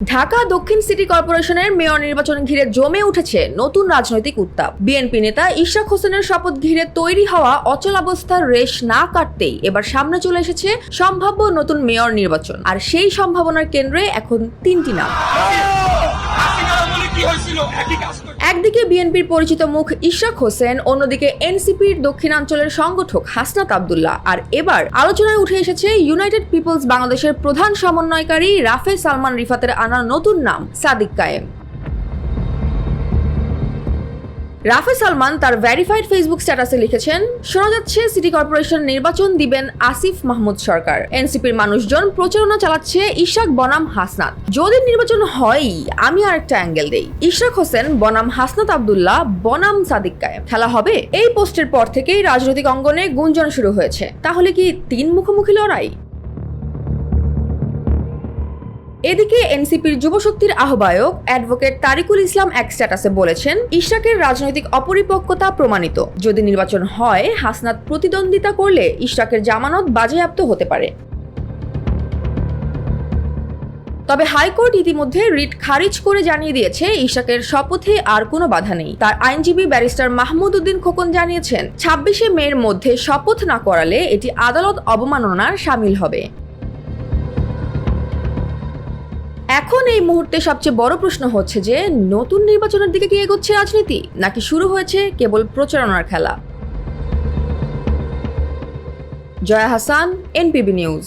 ঢাকা দক্ষিণ সিটি কর্পোরেশনের মেয়র নির্বাচন ঘিরে জমে উঠেছে নতুন রাজনৈতিক উত্তাপ। বিএনপি নেতা ইশরাক হোসেনের শপথ ঘিরে তৈরি হওয়া অচলাবস্থার রেশ না কাটতেই এবার সামনে চলে এসেছে সম্ভাব্য নতুন মেয়র নির্বাচন। আর সেই সম্ভাবনার কেন্দ্রে এখন তিনটি নাম। বিএনপির পরিচিত মুখ ইশরাক হোসেন, অন্যদিকে এনসিপির দক্ষিণাঞ্চলের সংগঠক হাসনাত আবদুল্লাহ। আর এবার আলোচনায় উঠে এসেছে ইউনাইটেড পিপলস বাংলাদেশের প্রধান সমন্বয়কারী রাফে সালমান রিফাতের আনা নতুন নাম সাদিক কায়েম। রাফে সালমান তার ভেরিফাইড ফেসবুক স্ট্যাটাসে লিখেছেন, শোনা যাচ্ছে সিটি কর্পোরেশন নির্বাচন দিবেন আসিফ মাহমুদ সরকার। এনসিপির মানুষজন প্রচারণা চালাচ্ছে ইশাক বনাম হাসনাত। যদি নির্বাচন হয়ই, আমি আরেকটা অ্যাঙ্গেল দেই। ইশরাক হোসেন, বনাম হাসনাত আবদুল্লাহ, বনাম সাদিক খেলা হবে? এই পোস্টের পর থেকেই রাজনৈতিক অঙ্গনে গুঞ্জন শুরু হয়েছে। তাহলে কি তিন মুখোমুখি লড়াই? এদিকে এনসিপির যুবশক্তির আহ্বায়ক অ্যাডভোকেট তারিকুল ইসলাম এক স্ট্যাটাসে বলেছেন, ইশরাকের রাজনৈতিক অপরিপক্কতা প্রমাণিত। যদি নির্বাচন হয়, হাসনাত প্রতিদ্বন্দ্বিতা করলে ইশরাকের জামানত বাজেয়াপ্ত হতে পারে। তবে হাইকোর্ট ইতিমধ্যে রিট খারিজ করে জানিয়ে দিয়েছে ইশাকের শপথে আর কোনো বাধা নেই। তার আইনজীবী ব্যারিস্টার মাহমুদ উদ্দিন খোকন জানিয়েছেন, ছাব্বিশে মের মধ্যে শপথ না করালে এটি আদালত অবমাননার সামিল হবে। এখন এই মুহূর্তে সবচেয়ে বড় প্রশ্ন হচ্ছে যে, নতুন নির্বাচনের দিকে কি এগোচ্ছে রাজনীতি? নাকি শুরু হয়েছে কেবল প্রচারণার খেলা? Jaya Hasan, NPB news.